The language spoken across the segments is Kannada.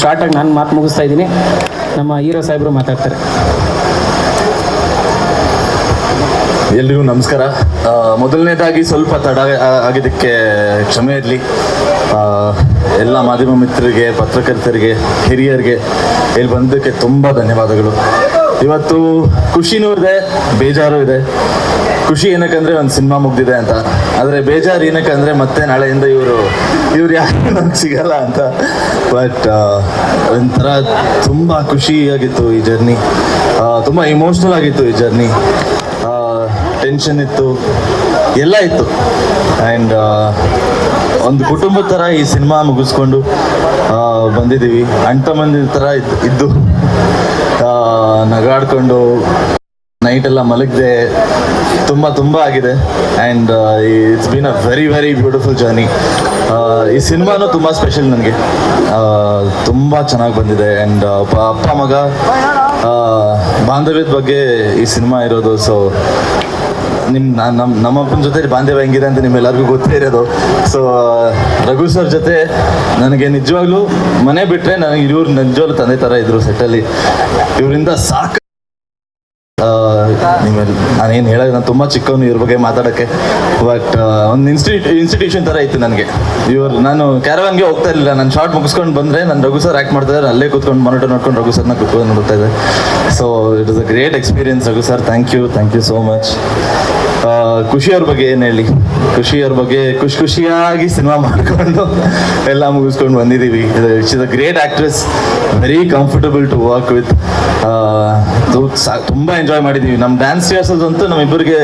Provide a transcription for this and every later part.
ಶಾರ್ಟಾಗಿ ನಾನು ಮಾತು ಮುಗಿಸ್ತಾ ಇದ್ದೀನಿ. ನಮ್ಮ ಹೀರೋ ಸಾಹೇಬರು ಮಾತಾಡ್ತಾರೆ. ಎಲ್ರಿಗೂ ನಮಸ್ಕಾರ. ಮೊದಲನೇದಾಗಿ ಸ್ವಲ್ಪ ತಡ ಆಗಿದ್ದಕ್ಕೆ ಕ್ಷಮೆ ಇರಲಿ. ಎಲ್ಲ ಮಾಧ್ಯಮ ಮಿತ್ರರಿಗೆ, ಪತ್ರಕರ್ತರಿಗೆ, ಹಿರಿಯರಿಗೆ ಇಲ್ಲಿ ಬಂದಕ್ಕೆ ತುಂಬ ಧನ್ಯವಾದಗಳು. ಇವತ್ತು ಖುಷಿನೂ ಇದೆ, ಬೇಜಾರು ಇದೆ. ಖುಷಿ ಏನಕ್ಕಂದ್ರೆ ಒಂದು ಸಿನಿಮಾ ಮುಗ್ದಿದೆ ಅಂತ. ಆದರೆ ಬೇಜಾರು ಏನಕ್ಕಂದ್ರೆ ಮತ್ತೆ ನಾಳೆಯಿಂದ ಇವರು ಇವ್ರು ಯಾರು ನಮ್ಗೆ ಸಿಗಲ್ಲ ಅಂತ. ಬಟ್ ಒಂಥರ ತುಂಬ ಖುಷಿಯಾಗಿತ್ತು ಈ ಜರ್ನಿ ತುಂಬ ಇಮೋಷ್ನಲ್ ಆಗಿತ್ತು ಈ ಜರ್ನಿ ಟೆನ್ಷನ್ ಇತ್ತು, ಎಲ್ಲ ಇತ್ತು. ಆ್ಯಂಡ್ ಒಂದು ಕುಟುಂಬದ ಥರ ಈ ಸಿನಿಮಾ ಮುಗಿಸ್ಕೊಂಡು ಬಂದಿದ್ದೀವಿ. ಅಂಟ ಮಂದಿ ಥರ ಇದ್ದು ನಗಾಡ್ಕೊಂಡು ನೈಟೆಲ್ಲ ಮಲಗದೆ ತುಂಬ ತುಂಬ ಆಗಿದೆ. And it's been a very very beautiful journey ಈ ಸಿನಿಮಾನು ತುಂಬ ಸ್ಪೆಷಲ್ ನನಗೆ. ತುಂಬ ಚೆನ್ನಾಗಿ ಬಂದಿದೆ. ಆ್ಯಂಡ್ ಅಪ್ಪ ಮಗ ಆ, ಬಾಂಧವ್ಯದ ಬಗ್ಗೆ ಈ ಸಿನಿಮಾ ಇರೋದು. ಸೊ ನಿಮ್ ನಮ್ಮ ನಮ್ಮ ನಮ್ಮಪ್ಪನ ಜೊತೆ ಬಾಂಧವ್ಯ ಹೆಂಗಿದೆ ಅಂತ ನಿಮ್ಮೆಲ್ಲರಿಗೂ ಗೊತ್ತೇ ಇರೋದು. ಸೊ ರಘು ಸರ್ ಜೊತೆ ನನಗೆ ನಿಜವಾಗ್ಲೂ ಮನೆ ಬಿಟ್ಟರೆ ನನಗೆ ಇವ್ರು ನಿಜವಾಗ್ಲೂ ತಂದೆ ಥರ ಇದ್ರು ಸೆಟ್ಟಲ್ಲಿ ಇವರಿಂದ ಸಾಕು ನಿಮ್ಮೆಲ್ಲ ನಾನೇನು ಹೇಳೋದು, ನಾನು ತುಂಬ ಚಿಕ್ಕವನು ಇವ್ರ ಬಗ್ಗೆ ಮಾತಾಡೋಕ್ಕೆ ಬಟ್ ಒಂದು ಇನ್ಸ್ಟಿಟ್ಯೂಟ್ ಇನ್ಸ್ಟಿಟ್ಯೂಷನ್ ಥರ ಇತ್ತು ನನಗೆ. ಇವರು, ನಾನು ಕ್ಯಾರವನ್ಗೆ ಹೋಗ್ತಾ ಇರಲಿಲ್ಲ. ನಾನು ಶಾರ್ಟ್ ಮುಗಿಸ್ಕೊಂಡು ಬಂದರೆ ನಾನು ರಘು ಸರ್ ಆ್ಯಕ್ಟ್ ಮಾಡ್ತಾ ಇದ್ದಾರೆ ಅಲ್ಲೇ ಕೂತ್ಕೊಂಡು ಮಾನಿಟರ್ ನೋಡ್ಕೊಂಡು ರಘು ಸರ್ನ ಕೂತ್ಕೊಂಡು ನೋಡ್ತಾ ಇದ್ದೆ. So it is a great experience Raghu sir thank you thank you so much ಖುಷಿಯವ್ರ ಬಗ್ಗೆ ಏನು ಹೇಳಿ? ಖುಷಿಯವ್ರ ಬಗ್ಗೆ, ಖುಷಿ, ಖುಷಿಯಾಗಿ ಸಿನಿಮಾ ಮಾಡಿಕೊಂಡು ಎಲ್ಲ ಮುಗಿಸ್ಕೊಂಡು ಬಂದಿದ್ದೀವಿ is a great actress very comfortable to work with ತುಂಬ ಎಂಜಾಯ್ ಮಾಡಿದೀವಿ. ನಮ್ಮ ಡ್ಯಾನ್ಸ್ ರಿಹರ್ಸಲ್ಸ್ ಅಂತೂ ನಮ್ಮಿಬ್ಬರಿಗೆ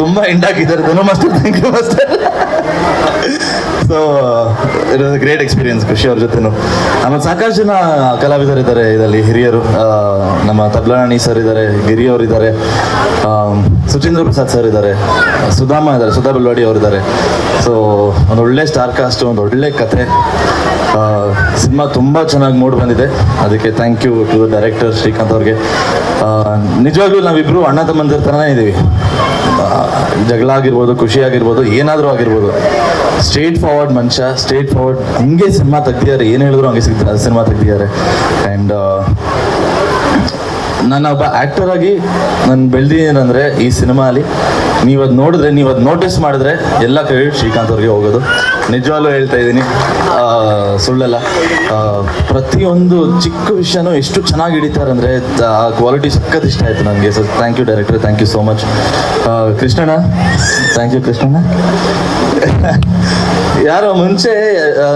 ತುಂಬಾ ಎಂಡ್ ಹಾಕಿದ್ದಾರೆ Dhanu master thank you master so it was great experience Khushi ಅವ್ರ ಜೊತೆನು. ಆಮೇಲೆ ಸಾಕಷ್ಟು ಜನ ಕಲಾವಿದರಿದ್ದಾರೆ ಇದರಲ್ಲಿ, ಹಿರಿಯರು. ನಮ್ಮ ತಬ್ಲಾಣಿ ಸರ್ ಇದ್ದಾರೆ, ಗಿರಿ ಅವರಿದ್ದಾರೆ ಸುಚೇಂದ್ರ ಪ್ರಸಾದ್ ಸರ್ ಇದ್ದಾರೆ. ಸುಧಾಮ ಇದ್ದಾರೆ, ಸುಧಾ ಬೆಲ್ವಾಡಿ ಅವರಿದ್ದಾರೆ ಸೊ ಒಂದು ಒಳ್ಳೆ ಸ್ಟಾರ್ ಕಾಸ್ಟ್ ಒಂದು ಒಳ್ಳೆ ಕತೆ. ಸಿನಿಮಾ ತುಂಬ ಚೆನ್ನಾಗಿ ಮೂಡ್ ಬಂದಿದೆ. ಅದಕ್ಕೆ thank you to director Srikanth ಆ, ನಿಜವಾಗ್ಲೂ ನಾವಿಬ್ರು ಅಣ್ಣ ತಮ್ಮಂದಿರ ಥರನೇ ಇದ್ದೀವಿ ಜಗಳ ಆಗಿರ್ಬೋದು ಖುಷಿ ಆಗಿರ್ಬೋದು ಏನಾದರೂ ಆಗಿರ್ಬೋದು. ಸ್ಟ್ರೇಟ್ ಫಾರ್ವರ್ಡ್ ಮನುಷ್ಯ ಸ್ಟ್ರೇಟ್ ಫಾರ್ವರ್ಡ್ ಹಂಗೆ ಸಿನಿಮಾ ತೆಗ್ದಿದ್ದಾರೆ. ಏನು ಹೇಳಿದ್ರು ಹಂಗೆ ಸಿಗ್ತಾರೆ ಸಿನಿಮಾ ತೆಗ್ದಿದ್ದಾರೆ. ಆ್ಯಂಡ್ ನಾನು ಒಬ್ಬ ಆ್ಯಕ್ಟರಾಗಿ ನಾನು ಏನಂದ್ರೆ ಈ ಸಿನಿಮಾಲಿ ನೀವು ಅದು ನೋಡಿದ್ರೆ ನೀವು ಅದು ನೋಟಿಸ್ ಮಾಡಿದ್ರೆ ಎಲ್ಲ ಕ್ರೆಡಿಟ್ ಶ್ರೀಕಾಂತ್ ಅವ್ರಿಗೆ ಹೋಗೋದು. ನಿಜವಾಗ್ಲೂ ಹೇಳ್ತಾ ಇದ್ದೀನಿ. ಸುಳ್ಳಲ್ಲ. ಪ್ರತಿಯೊಂದು ಚಿಕ್ಕ ವಿಷಯನೂ ಎಷ್ಟು ಚೆನ್ನಾಗಿ ಹಿಡಿತಾರೆ ಅಂದರೆ ಆ ಕ್ವಾಲಿಟಿ ಸಖತ್ ಇಷ್ಟ ಆಯಿತು ನನಗೆ. So thank you director thank you so much Krishnanna? Thank you ಕೃಷ್ಣಣ್ಣ. ಯಾರೋ ಮುಂಚೆ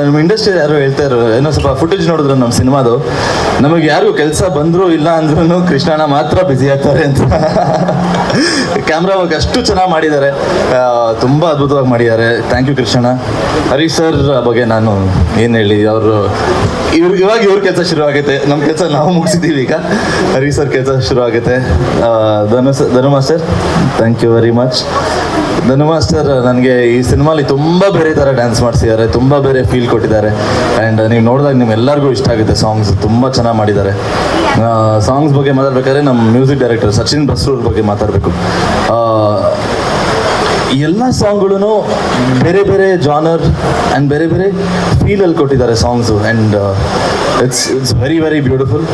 ನಮ್ಮ ಇಂಡಸ್ಟ್ರಿ ಯಾರು ಹೇಳ್ತಾ ಇರೋ ಏನೋ ಸ್ವಲ್ಪ ಫುಟೇಜ್ ನೋಡಿದ್ರು ನಮ್ಮ ಸಿನಿಮಾದು. ನಮಗೆ ಯಾರಿಗೂ ಕೆಲಸ ಬಂದ್ರು ಇಲ್ಲ ಅಂದ್ರೂ ಕೃಷ್ಣಣ್ಣ ಮಾತ್ರ ಬ್ಯುಸಿ ಆಗ್ತಾರೆ ಅಂತ. ಕ್ಯಾಮ್ರಾ ವರ್ಕ್ ಅಷ್ಟು ಚೆನ್ನಾಗಿ ಮಾಡಿದ್ದಾರೆ. ತುಂಬಾ ಅದ್ಭುತವಾಗಿ ಮಾಡಿದ್ದಾರೆ. Thank you Krishna Harish sir ಬಗ್ಗೆ ನಾನು ಏನು ಹೇಳಿ ಅವರು ಇವ್ರಿಗೆ ಇವಾಗ ಇವ್ರ ಕೆಲಸ ಶುರು ಆಗೈತೆ ನಮ್ಮ ಕೆಲಸ ನಾವು ಮುಗಿಸಿದ್ದೀವಿ ಈಗ. ಹರೀಶ್ ಸರ್ ಕೆಲಸ ಶುರು ಆಗುತ್ತೆ ಆ, Dhanu ಧನುಮಾ sir thank you very much Dhanu master, ನನಗೆ ಈ ಸಿನಿಮಾಲಿ ತುಂಬ ಬೇರೆ ಥರ ಡ್ಯಾನ್ಸ್ ಮಾಡಿಸಿದ್ದಾರೆ, ತುಂಬ ಬೇರೆ ಫೀಲ್ ಕೊಟ್ಟಿದ್ದಾರೆ. ಆ್ಯಂಡ್ ನೀವು ನೋಡಿದಾಗ ನಿಮ್ಗೆಲ್ಲರಿಗೂ ಇಷ್ಟ ಆಗುತ್ತೆ ಸಾಂಗ್ಸ್ ತುಂಬ ಚೆನ್ನಾಗಿ ಮಾಡಿದ್ದಾರೆ. ಸಾಂಗ್ಸ್ ಬಗ್ಗೆ ಮಾತಾಡ್ಬೇಕಾದ್ರೆ ನಮ್ಮ ಮ್ಯೂಸಿಕ್ ಡೈರೆಕ್ಟರ್ ಸಚಿನ್ ಬಸ್ರೂರ್ ಬಗ್ಗೆ ಮಾತಾಡಬೇಕು. ಎಲ್ಲ ಸಾಂಗ್ಗಳು ಬೇರೆ ಬೇರೆ ಜಾನರ್ ಆ್ಯಂಡ್ ಬೇರೆ ಬೇರೆ ಫೀಲಲ್ಲಿ ಕೊಟ್ಟಿದ್ದಾರೆ songs and it's it's very very beautiful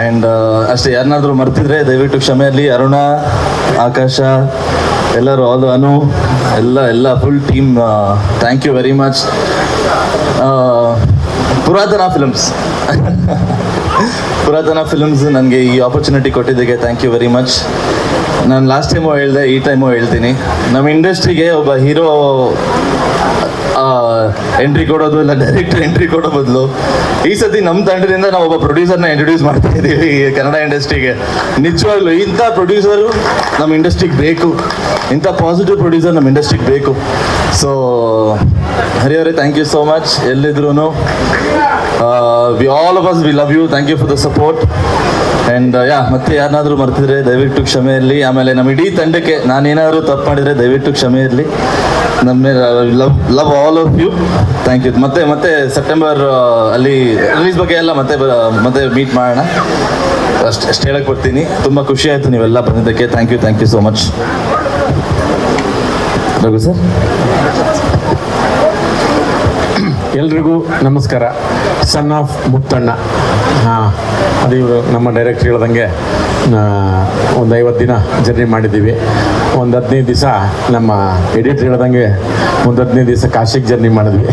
and ಅಷ್ಟೇ ಯಾರನ್ನಾದರೂ ಮರ್ತಿದ್ರೆ ದಯವಿಟ್ಟು ಕ್ಷಮೆಯಲ್ಲಿ ಅರುಣ, ಆಕಾಶ ಎಲ್ಲರೂ ಆಲ್ ಅನು, ಎಲ್ಲ ಎಲ್ಲ full team thank you very much Puratana films Puratana films ನನಗೆ ಈ ಆಪರ್ಚುನಿಟಿ ಕೊಟ್ಟಿದ್ದಕ್ಕೆ ಥ್ಯಾಂಕ್ ಯು ವೆರಿ ಮಚ್ ನಾನು ಲಾಸ್ಟ್ ಟೈಮು ಹೇಳಿದೆ, ಈ ಟೈಮು ಹೇಳ್ತೀನಿ. ನಮ್ಮ ಇಂಡಸ್ಟ್ರಿಗೆ ಒಬ್ಬ ಹೀರೋ ಎಂಟ್ರಿ ಕೊಡೋದು ಇಲ್ಲ ಡೈರೆಕ್ಟ್ ಎಂಟ್ರಿ ಕೊಡೋ ಬದಲು. ಈ ಸತಿ ನಮ್ಮ ತಂಡದಿಂದ ನಾವು ಒಬ್ಬ ಪ್ರೊಡ್ಯೂಸರ್ನ ಇಂಟ್ರೊಡ್ಯೂಸ್ ಮಾಡ್ತಾ ಇದ್ದೀವಿ ಕನ್ನಡ ಇಂಡಸ್ಟ್ರಿಗೆ ನಿಜವಾಗ್ಲೂ ಇಂಥ ಪ್ರೊಡ್ಯೂಸರು ನಮ್ಮ ಇಂಡಸ್ಟ್ರಿಗೆ ಬೇಕು. ಇಂಥ ಪಾಸಿಟಿವ್ ಪ್ರೊಡ್ಯೂಸರ್ ನಮ್ಮ ಇಂಡಸ್ಟ್ರಿಗೆ ಬೇಕು. ಸೊ ಹರಿಯವರೇ ಥ್ಯಾಂಕ್ ಯು ಸೋ ಮಚ್ ಎಲ್ಲಿದ್ರು we all of us we love you thank you for the support and yeah ಮತ್ತೆ ಯಾರನ್ನಾದ್ರೂ ಮರ್ತಿದ್ರೆ ದಯವಿಟ್ಟು ಕ್ಷಮೆ ಇರಲಿ. ಆಮೇಲೆ ನಮ್ಮ ಇಡೀ ತಂಡಕ್ಕೆ ನಾನೇನಾದರೂ ತಪ್ಪು ಮಾಡಿದರೆ ದಯವಿಟ್ಟು ಕ್ಷಮೆ ಇರಲಿ. ನಮ್ಮ love love all of you thank you ಮತ್ತೆ ಮತ್ತೆ ಸೆಪ್ಟೆಂಬರ್ ಅಲ್ಲಿ ರಿಲೀಸ್ ಬಗ್ಗೆ ಎಲ್ಲ ಮತ್ತೆ ಬ- ಮತ್ತೆ ಮೀಟ್ ಮಾಡೋಣ. ಅಷ್ಟು ಅಷ್ಟು ಹೇಳಕ್ಕೆ ಕೊಡ್ತೀನಿ ತುಂಬ ಖುಷಿ ಆಯಿತು ನೀವೆಲ್ಲ ಬಂದಿದ್ದಕ್ಕೆ. Thank you thank you so much Raghu sir ಎಲ್ರಿಗೂ ನಮಸ್ಕಾರ. ಸನ್ ಆಫ್ ಮುತ್ತಣ್ಣ ಅದು ಇವರು ನಮ್ಮ ಡೈರೆಕ್ಟ್ರ್ ಹೇಳ್ದಂಗೆ ಒಂದು ಐವತ್ತು ದಿನ ಜರ್ನಿ ಮಾಡಿದ್ದೀವಿ. ಒಂದು ಹದಿನೈದು ದಿವಸ ನಮ್ಮ ಎಡಿಟ್ರ್ ಹೇಳ್ದಂಗೆ ಒಂದು ಹದಿನೈದು ದಿವಸ ಕಾಶಿಗೆ ಜರ್ನಿ ಮಾಡಿದ್ವಿ.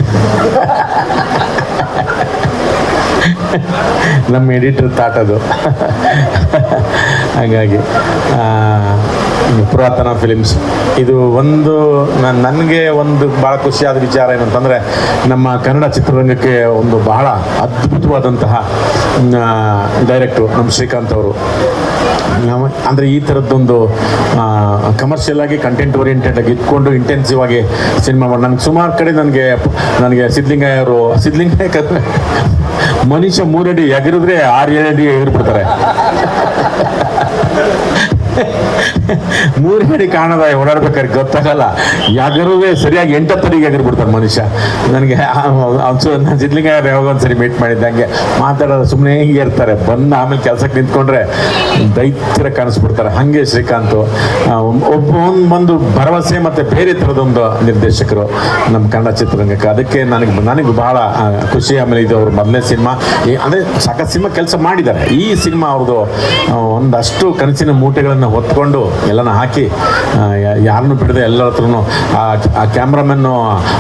ನಮ್ಮ ಎಡಿಟ್ರ್ ತಾಟದು ಹಾಗಾಗಿ ಪುರಾತನ ಫಿಲಿಮ್ಸ್ ಇದು ಒಂದು ನನ್- ನನಗೆ ಒಂದು ಭಾಳ ಖುಷಿಯಾದ ವಿಚಾರ ಏನಂತಂದರೆ, ನಮ್ಮ ಕನ್ನಡ ಚಿತ್ರರಂಗಕ್ಕೆ ಒಂದು ಬಹಳ ಅದ್ಭುತವಾದಂತಹ ಡೈರೆಕ್ಟ್ರು ನಮ್ಮ ಶ್ರೀಕಾಂತ್ ಅವರು. ಅಂದರೆ ಈ ಥರದ್ದೊಂದು ಕಮರ್ಷಿಯಲ್ ಆಗಿ ಕಂಟೆಂಟ್ ಓರಿಯೆಂಟೆಡ್ ಆಗಿ ಇಟ್ಕೊಂಡು ಇಂಟೆನ್ಸಿವ್ ಆಗಿ ಸಿನಿಮಾ ಮಾಡಿ ನನಗೆ ಸುಮಾರು ಕಡೆ ನನಗೆ ನನಗೆ ಸಿದ್ಲಿಂಗಯ್ಯ ಅವರು ಸಿದ್ಲಿಂಗಯ್ಯ ಕಥೆ ಮನುಷ್ಯ ಮೂರಡಿ ಎಗರಿದ್ರೆ ಆರು ಏಳಡಿ ಎಗರ್ಬಿಡ್ತಾರೆ. ಮೂರು ಹೇಳಿ ಕಾಣದ, ಓಡಾಡ್ಬೇಕಾದ್ರೆ ಗೊತ್ತಾಗಲ್ಲ. ಯಾಗರುವೆ ಸರಿಯಾಗಿ ಎಂಟತ್ತರಿಗೆ ಎಗರ್ಬಿಡ್ತಾನೆ ಮನುಷ್ಯ. ನನಗೆ ನಾನು ಸಿದ್ಲಿಂಗ ಯಾವಾಗ ಒಂದ್ಸರಿ ಮೀಟ್ ಮಾಡಿದ್ದಂಗೆ ಮಾತಾಡೋದು ಸುಮ್ಮನೆ ಹಿಂಗೆ ಇರ್ತಾರೆ. ಬಂದು ಆಮೇಲೆ ಕೆಲಸಕ್ಕೆ ನಿಂತ್ಕೊಂಡ್ರೆ ದೈತ್ಯರ ಕಾಣಿಸ್ಬಿಡ್ತಾರೆ. ಹಾಗೆ ಶ್ರೀಕಾಂತ್. ಒಬ್ಬ ಒಂದು ಭರವಸೆ ಮತ್ತು ಬೇರೆ ಥರದೊಂದು ನಿರ್ದೇಶಕರು ನಮ್ಮ ಕನ್ನಡ ಚಿತ್ರರಂಗಕ್ಕೆ. ಅದಕ್ಕೆ ನನಗೆ ನನಗೆ ಬಹಳ ಖುಷಿ. ಆಮೇಲೆ ಇದು ಅವ್ರ ಮೊದಲನೇ ಸಿನಿಮಾ. ಅಂದರೆ ಸಾಕಷ್ಟು ಸಿನಿಮಾ ಕೆಲಸ ಮಾಡಿದ್ದಾರೆ. ಈ ಸಿನಿಮಾ ಅವ್ರದ್ದು ಒಂದಷ್ಟು ಕನಸಿನ ಮೂಟೆಗಳನ್ನು ಹೊತ್ಕೊಂಡು ಎಲ್ಲನ ಹಾಕಿ ಯಾರನ್ನು ಬಿಡದೆ ಎಲ್ಲರ ಹತ್ರನು ಆ ಆ ಕ್ಯಾಮ್ರಾಮನ್ನು,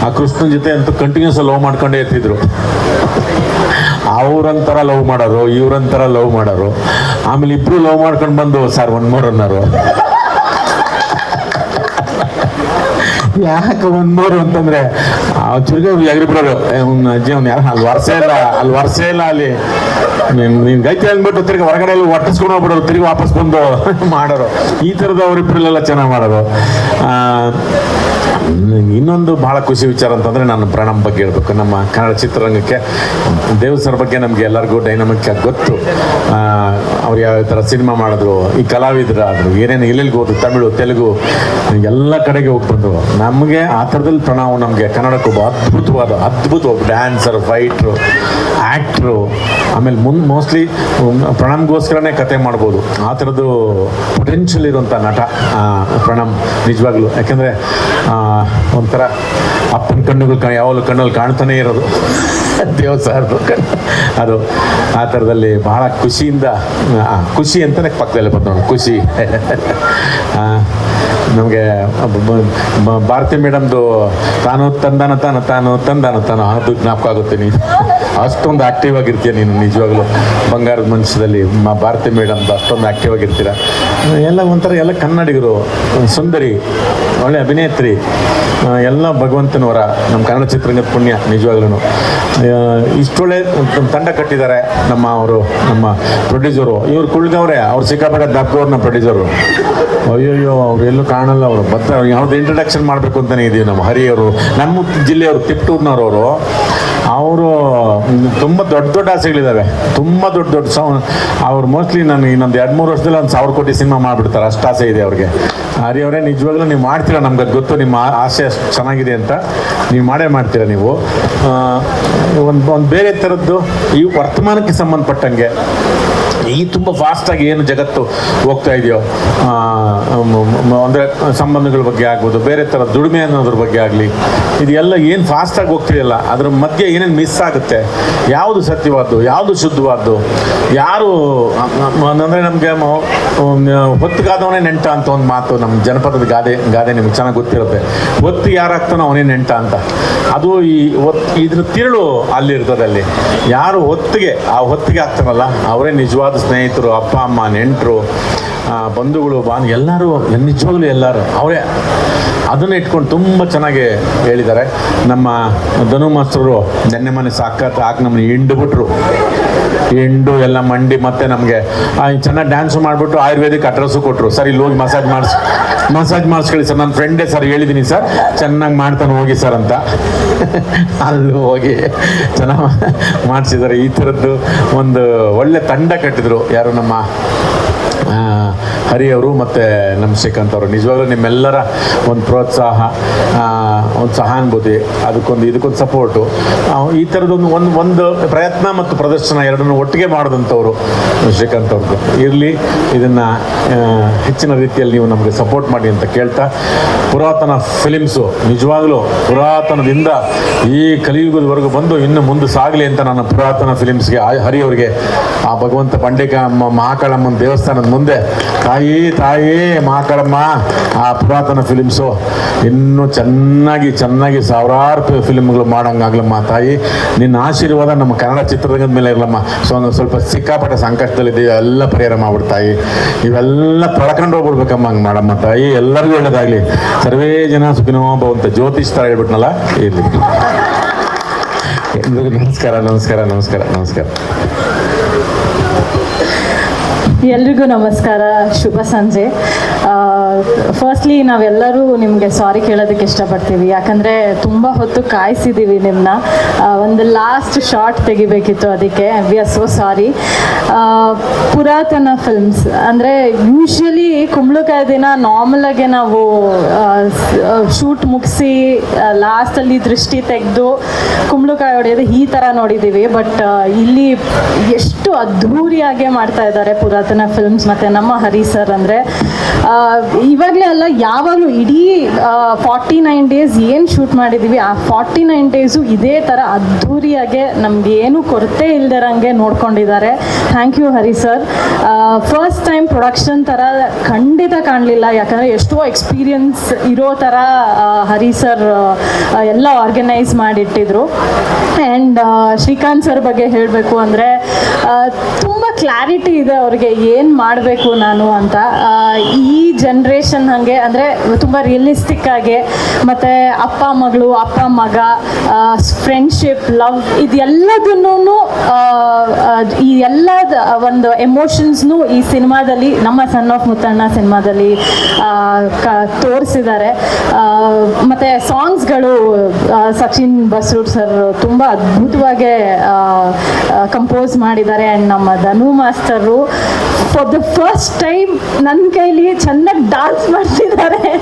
ಆ ಕೃಷ್ಣನ ಜೊತೆ ಅಂತೂ ಕಂಟಿನ್ಯೂಸ್ ಲವ್ ಮಾಡ್ಕೊಂಡೇ ಇರ್ತಿದ್ರು. ಅವ್ರಂತರ ಲವ್ ಮಾಡೋರು ಇವ್ರಂತರ ಲವ್ ಮಾಡೋರು. ಆಮೇಲೆ ಇಬ್ರು ಲವ್ ಮಾಡ್ಕೊಂಡು ಬಂದು, ಸರ್ ಒನ್ ಮೋರ್ ಅನ್ನೋರು ಯಾಕೆ ಒಂದ್ ಮೂರು ಅಂತಂದ್ರೆ ತಿರ್ಗಿ ಎಗ್ರಿಬಿಡೋರು ಅಜ್ಜಿ ಅವ್ನು ಯಾರು? ಅಲ್ಲಿ ವರ್ಷ ಇಲ್ಲ ಅಲ್ಲಿ ವರ್ಷ ಇಲ್ಲ ಅಲ್ಲಿ. ನೀನ್ ಗೈತೆ ಅಂದ್ಬಿಟ್ಟು ತಿರ್ಗಿ ಹೊರಗಡೆ ಎಲ್ಲ ಒಟ್ಟಿಸ್ಕೊಂಡು ಹೋಗ್ಬಿಡೋರು ತಿರ್ಗಿ ವಾಪಸ್ ಬಂದು ಮಾಡೋರು. ಈ ಥರದ ಅವರಿಬ್ಬರಲ್ಲೆಲ್ಲ ಚೆನ್ನಾಗಿ ಮಾಡೋದು. ಆ, ಇನ್ನೊಂದು ಬಹಳ ಖುಷಿ ವಿಚಾರ ಅಂತಂದ್ರೆ ನಾನು ಪ್ರಣಮ್ ಬಗ್ಗೆ ಹೇಳ್ಬೇಕು. ನಮ್ಮ ಕನ್ನಡ ಚಿತ್ರರಂಗಕ್ಕೆ, ದೇವ್ ಸರ್ ಬಗ್ಗೆ ನಮಗೆ ಎಲ್ಲರಿಗೂ ಡೈನಮಿಕ್ ಗೊತ್ತು. ಅವ್ರು ಯಾವ ಥರ ಸಿನಿಮಾ ಮಾಡಿದ್ರು, ಈ ಕಲಾವಿದರಾದರು, ಏನೇನು ಎಲ್ಲೆಲ್ಲಿಗೆ ಹೋದ್ರು ತಮಿಳು, ತೆಲುಗು, ಎಲ್ಲ ಕಡೆಗೆ ಹೋಗಿ ನಮಗೆ ಆ ಥರದಲ್ಲಿ ಪ್ರಣವ್ ನಮಗೆ ಕನ್ನಡಕ್ಕೆ ಒಬ್ಬ ಅದ್ಭುತವಾದ ಅದ್ಭುತ ಒಬ್ಬ ಡ್ಯಾನ್ಸರ್ ಫೈಟ್ರು ಆ್ಯಕ್ಟ್ರು ಆಮೇಲೆ ಮುಂದೆ ಮೋಸ್ಟ್ಲಿ ಪ್ರಣಮ್ಗೋಸ್ಕರನೇ ಕತೆ ಮಾಡ್ಬೋದು. ಆ ಥರದ್ದು ಪೊಟೆನ್ಷಿಯಲ್ ಇರುವಂಥ ನಟ ಪ್ರಣಮ್ ನಿಜವಾಗ್ಲೂ. ಯಾಕೆಂದರೆ ಒಂಥರ ಅಪ್ಪನ ಕಣ್ಣುಗಳು ಯಾವಾಗಲೂ ಕಣ್ಣಲ್ಲಿ ಕಾಣ್ತಾನೆ ಇರೋದು. ದೇವ ಸರ್ ಅದು ಆ ಥರದಲ್ಲಿ ಬಹಳ ಖುಷಿಯಿಂದ ಖುಷಿ ಅಂತಲೇ ಪಕ್ಕದಲ್ಲೇ ಬಂದ ಖುಷಿ. ನಮಗೆ ಭಾರತಿ ಮೇಡಮ್ದು ತಾನು ತಂದಾನ ತಾನು ತಾನು ತಂದಾನ ತಾನು ಅದು ಜ್ಞಾಪಕ ಆಗುತ್ತೆ ನೀನು ಅಷ್ಟೊಂದು ಆಕ್ಟಿವ್ ಆಗಿರ್ತೀಯ ನೀನು, ನಿಜವಾಗ್ಲೂ? ಬಂಗಾರದ ಭಾರತೀಯ ಭಾರತಿ ಮೇಡಮ್ ಅಷ್ಟೊಂದು ಆಕ್ಟಿವ್ ಆಗಿರ್ತೀರ? ಎಲ್ಲ ಒಂಥರ, ಎಲ್ಲ ಕನ್ನಡಿಗರು, ಸುಂದರಿ, ಒಳ್ಳೆ ಅಭಿನೇತ್ರಿ ಎಲ್ಲ ಭಗವಂತನವರ, ನಮ್ಮ ಕನ್ನಡ ಚಿತ್ರರಂಗದ ಪುಣ್ಯ ನಿಜವಾಗ್ಲೂ ಇಷ್ಟೊಳ್ಳೆ ತಂಡ ಕಟ್ಟಿದ್ದಾರೆ ನಮ್ಮ ಅವರು, ನಮ್ಮ ಪ್ರೊಡ್ಯೂಸರು ಇವರು ಕುಳ್ಗವ್ರೆ, ಅವ್ರು ಸಿಕ್ಕಾಪಟ್ಟೆ ದಪ್ಪವ್ರು ನಮ್ಮ ಪ್ರೊಡ್ಯೂಸರು ಅಯ್ಯೋಯ್ಯೋ ಅವ್ರು ಎಲ್ಲೂ ಕಾಣಲ್ಲ ಅವರು. ಬತ್ತ ಯಾವ್ದು ಇಂಟ್ರಡಕ್ಷನ್ ಮಾಡಬೇಕು ಅಂತಲೇ ಇದೀವಿ ನಮ್ಮ ಹರಿಯವರು, ನಮ್ಮ ಜಿಲ್ಲೆಯವರು ಅವರು ಅವರು ತುಂಬ ದೊಡ್ಡ ದೊಡ್ಡ ಆಸೆಗಳಿದ್ದಾವೆ ತುಂಬ ದೊಡ್ಡ ದೊಡ್ಡ ಸೌ ಅವ್ರು ಮೋಸ್ಟ್ಲಿ ನಾನು ಇನ್ನೊಂದು ಎರಡು ಮೂರು ವರ್ಷದಲ್ಲಿ ಒಂದು ಸಾವಿರ ಕೋಟಿ ಸಿನಿಮಾ ಮಾಡಿಬಿಡ್ತಾರೆ. ಅಷ್ಟು ಆಸೆ ಇದೆ ಅವ್ರಿಗೆ. ಹರಿಯವರೇ ನಿಜವಾಗ್ಲೂ ನೀವು ಮಾಡ್ತೀರಾ? ನಮ್ಗೆ ಗೊತ್ತು. ನಿಮ್ಮ ಆಸೆ ಅಷ್ಟು ಚೆನ್ನಾಗಿದೆ ಅಂತ ನೀವು ಮಾಡೇ ಮಾಡ್ತೀರಾ ನೀವು? ಒಂದು ಒಂದು ಬೇರೆ ಥರದ್ದು ಈ ವರ್ತಮಾನಕ್ಕೆ ಸಂಬಂಧಪಟ್ಟಂಗೆ ಈ ತುಂಬ ಫಾಸ್ಟಾಗಿ ಏನು ಜಗತ್ತು ಹೋಗ್ತಾ ಇದೆಯೋ ಅಂದರೆ ಸಂಬಂಧಗಳ ಬಗ್ಗೆ ಆಗ್ಬೋದು, ಬೇರೆ ಥರ ದುಡಿಮೆ ಅನ್ನೋದ್ರ ಬಗ್ಗೆ ಆಗಲಿ, ಇದೆಲ್ಲ ಏನು ಫಾಸ್ಟಾಗಿ ಹೋಗ್ತಿದೆಯಲ್ಲ, ಅದ್ರ ಮಧ್ಯೆ ಏನೇನು ಮಿಸ್ ಆಗುತ್ತೆ, ಯಾವುದು ಸತ್ಯವಾದ್ದು, ಯಾವುದು ಶುದ್ಧವಾದ್ದು, ಯಾರು ಅಂದರೆ ನಮಗೆ ಹೊತ್ತುಗಾದವನೇ ನೆಂಟ ಅಂತ ಒಂದು ಮಾತು ನಮ್ಮ ಜನಪದದ ಗಾದೆ ಗಾದೆ ನಿಮ್ಗೆ ಚೆನ್ನಾಗಿ ಗೊತ್ತಿರುತ್ತೆ. ಹೊತ್ತು ಯಾರಾಗ್ತಾನೋ ಅವನೇ ನೆಂಟ ಅಂತ. ಅದು ಈ ಹೊತ್ತು ಇದ್ರ ತಿರುಳು ಅಲ್ಲಿರ್ತದೆ ಅಲ್ಲಿ. ಯಾರು ಹೊತ್ತಿಗೆ, ಆ ಹೊತ್ತಿಗೆ ಆಗ್ತಾನಲ್ಲ, ಅವರೇ ನಿಜವಾದ ಸ್ನೇಹಿತರು ಅಪ್ಪ ಅಮ್ಮ ನೆಂಟರು ಬಂಧುಗಳು, ಬಾನ್, ಎಲ್ಲರೂ, ನಿಜವಾಗ್ಲೂ ಎಲ್ಲರೂ, ಅವರೇ ಅದನ್ನು ಇಟ್ಕೊಂಡು ತುಂಬ ಚೆನ್ನಾಗಿ ಹೇಳಿದ್ದಾರೆ. ನಮ್ಮ ಧನು ಮಾಸ್ತರು ನೆನ್ನೆ ಮನೆ ಸಾಕತ್ ಹಾಕಿ ನಮ್ಮನ್ನ ಹಿಂಡು ಬಿಟ್ರು. ಹಿಂಡು ಎಲ್ಲ ಮಂಡಿ ಮತ್ತೆ ನಮಗೆ ಚೆನ್ನಾಗಿ ಡ್ಯಾನ್ಸ್ ಮಾಡಿಬಿಟ್ಟು ಆಯುರ್ವೇದಿಕ್ ಅಡ್ರೆಸ್ಸು ಕೊಟ್ಟರು ಸರ್ ಇಲ್ಲಿ ಹೋಗಿ ಮಸಾಜ್ ಮಾಡಿಸ್ ಮಸಾಜ್ ಮಾಡಿಸ್ಕೊಳ್ಳಿ ಸರ್. ನನ್ನ ಫ್ರೆಂಡೇ ಸರ್ ಹೇಳಿದ್ದೀನಿ ಸರ್, ಚೆನ್ನಾಗಿ ಮಾಡ್ತಾನೆ ಹೋಗಿ ಸರ್ ಅಂತ. ಅಲ್ಲಿ ಹೋಗಿ ಚೆನ್ನಾಗಿ ಮಾಡಿಸಿದ್ದಾರೆ. ಈ ಥರದ್ದು ಒಂದು ಒಳ್ಳೆ ತಂಡ ಕಟ್ಟಿದ್ರು ಯಾರು ನಮ್ಮ ಹರಿ ಅವರು ಮತ್ತು ನಮ್ಮ ಶ್ರೀಕಾಂತ್ ಅವರು. ನಿಜವಾಗ್ಲೂ ನಿಮ್ಮೆಲ್ಲರ ಒಂದು ಪ್ರೋತ್ಸಾಹ ಒಂದು ಸಹಾನುಭೂತಿ, ಅದಕ್ಕೊಂದು, ಇದಕ್ಕೊಂದು ಸಪೋರ್ಟು ಈ ಥರದೊಂದು ಒಂದು ಒಂದು ಪ್ರಯತ್ನ ಮತ್ತು ಪ್ರದರ್ಶನ ಎರಡನ್ನು ಒಟ್ಟಿಗೆ ಮಾಡಿದಂಥವ್ರು ಶ್ರೀಕಾಂತ್ ಅವ್ರದ್ದು ಇರಲಿ, ಇದನ್ನು ಹೆಚ್ಚಿನ ರೀತಿಯಲ್ಲಿ ನೀವು ನಮಗೆ ಸಪೋರ್ಟ್ ಮಾಡಿ ಅಂತ ಕೇಳ್ತಾ, ಪುರಾತನ ಫಿಲಿಮ್ಸು ನಿಜವಾಗ್ಲೂ ಪುರಾತನದಿಂದ ಈ ಕಲಿಯುಗದವರೆಗೂ ಬಂದು ಇನ್ನು ಮುಂದೆ ಸಾಗಲಿ ಅಂತ ನಾನು ಪುರಾತನ ಫಿಲಿಮ್ಸ್ಗೆ ಹರಿ ಅವರಿಗೆ ಆ ಭಗವಂತ ಪಂಡಿಕ ಮಹಾಕಾಳಮ್ಮನ ದೇವಸ್ಥಾನದ ಮುಂದೆ ತಾಯಿ ತಾಯಿ ಮಾಕಡಮ್ಮ ಆ ಪುರಾತನ ಫಿಲಿಮ್ಸು. ಇನ್ನೂ ಚೆನ್ನಾಗಿ ಚೆನ್ನಾಗಿ ಸಾವಿರಾರು ಫಿಲ್ಮ್ಗಳು ಮಾಡಂಗಾಗ್ಲಮ್ಮ ತಾಯಿ. ನಿನ್ನ ಆಶೀರ್ವಾದ ನಮ್ಮ ಕನ್ನಡ ಚಿತ್ರರಂಗದ ಮೇಲೆ ಇರಲಮ್ಮ. ಸೊ, ಒಂದು ಸ್ವಲ್ಪ ಸಿಕ್ಕಾಪಟ್ಟೆ ಸಂಕಷ್ಟದಲ್ಲಿದ್ದೀವಿ ಎಲ್ಲ ಪರಿಹಾರ ಮಾಡ್ಬಿಡ್ತಾಯಿ ಇವೆಲ್ಲ ಪಡ್ಕೊಂಡು ಹೋಗ್ಬಿಡ್ಬೇಕಮ್ಮ ಹಂಗೆ ಮಾಡಮ್ಮ ತಾಯಿ. ಎಲ್ಲರಿಗೂ ಒಳ್ಳೇದಾಗಲಿ. ಸರ್ವೇ ಜನ ಸುಖಿನೋ ಭವಂತ. ಜ್ಯೋತಿಷ್ ಥರ ಹೇಳ್ಬಿಟ್ನಲ್ಲ? ಇರಲಿ. ನಮಸ್ಕಾರ ನಮಸ್ಕಾರ ನಮಸ್ಕಾರ ನಮಸ್ಕಾರ. ಎಲ್ರಿಗೂ ನಮಸ್ಕಾರ ಶುಭ ಸಂಜೆ. ಫಸ್ಟ್ಲಿ ನಾವೆಲ್ಲರೂ ನಿಮಗೆ ಸಾರಿ ಕೇಳೋದಕ್ಕೆ ಇಷ್ಟಪಡ್ತೀವಿ. ಯಾಕಂದರೆ ತುಂಬ ಹೊತ್ತು ಕಾಯಿಸಿದ್ದೀವಿ ನಿಮ್ಮನ್ನ ಒಂದು ಲಾಸ್ಟ್ ಶಾರ್ಟ್ ತೆಗಿಬೇಕಿತ್ತು ಅದಕ್ಕೆ. ವಿ ಆರ್ ಸೋ ಸಾರಿ ಪುರಾತನ ಫಿಲ್ಮ್ಸ್ ಅಂದರೆ ಯೂಶ್ವಲಿ ಕುಂಬಳಕಾಯಿ ದಿನ ನಾರ್ಮಲಾಗೆ ನಾವು ಶೂಟ್ ಮುಗಿಸಿ ಲಾಸ್ಟಲ್ಲಿ ದೃಷ್ಟಿ ತೆಗೆದು ಕುಂಬಳಕಾಯಿ ಹೊಡೆಯೋದು ಈ ಥರ ನೋಡಿದ್ದೀವಿ ಬಟ್ ಇಲ್ಲಿ ಎಷ್ಟು ಅದ್ಧೂರಿಯಾಗೆ ಮಾಡ್ತಾ ಇದ್ದಾರೆ ಪುರಾತನ ಫಿಲ್ಮ್ಸ್ ಮತ್ತು ನಮ್ಮ ಹರಿ ಸರ್ ಅಂದರೆ ಇವಾಗಲೇ ಅಲ್ಲ, ಯಾವಾಗಲೂ ಇಡೀ ಫಾರ್ಟಿ ನೈನ್ ಡೇಸ್ ಏನು ಶೂಟ್ ಮಾಡಿದ್ದೀವಿ ಆ ಫಾರ್ಟಿ ನೈನ್ ಡೇಸು ಇದೇ ಥರ ಅದ್ಧೂರಿಯಾಗೆ ನಮ್ಗೆ ಏನು ಕೊರತೆ ಇಲ್ದಿರಂಗೆ ನೋಡ್ಕೊಂಡಿದ್ದಾರೆ. Thank you Hari sir first time production ಥರ ಖಂಡಿತ ಕಾಣಲಿಲ್ಲ. ಯಾಕಂದರೆ ಎಷ್ಟೋ ಎಕ್ಸ್ಪೀರಿಯನ್ಸ್ ಇರೋ ಥರ ಹರಿ ಸರ್ ಎಲ್ಲ ಆರ್ಗನೈಸ್ ಮಾಡಿಟ್ಟಿದ್ರು. ಆ್ಯಂಡ್ ಶ್ರೀಕಾಂತ್ ಸರ್ ಬಗ್ಗೆ ಹೇಳಬೇಕು ಅಂದರೆ ತುಂಬ ಕ್ಲಾರಿಟಿ ಇದೆ ಅವ್ರಿಗೆ ಏನು ಮಾಡಬೇಕು ನಾನು ಅಂತ. ಈ ಜನ್ರೇಷನ್ ಹಾಗೆ ಅಂದರೆ ತುಂಬ ರಿಯಲಿಸ್ಟಿಕ್ ಆಗಿ ಮತ್ತು ಅಪ್ಪ ಮಗಳು, ಅಪ್ಪ ಮಗ ಫ್ರೆಂಡ್ಶಿಪ್ ಲವ್ ಇದೆಲ್ಲದನ್ನು ಈ ಎಲ್ಲ ಒಂದು ಎಮೋಷನ್ಸ್ನು ಈ ಸಿನಿಮಾದಲ್ಲಿ ನಮ್ಮ ಸನ್ ಆಫ್ ಮುತ್ತಣ್ಣ ಸಿನಿಮಾದಲ್ಲಿ ಕ, ತೋರಿಸಿದ್ದಾರೆ. ಮತ್ತು ಸಾಂಗ್ಸ್ಗಳು ಸಚಿನ್ ಬಸ್ರೂರ್ ಸರ್ ತುಂಬ ಅದ್ಭುತವಾಗಿ ಕಂಪೋಸ್ ಮಾಡಿದ್ದಾರೆ. ಆ್ಯಂಡ್ ನಮ್ಮ ಧನು ಮಾಸ್ತರು ಫಾರ್ ದ ಫಸ್ಟ್ ಟೈಮ್ ನನ್ನ ಕೈಲಿ ಚೆನ್ನಾಗಿ ಡಾನ್ಸ್ ಮಾಡ್ತಿದ್ದಾರೆ.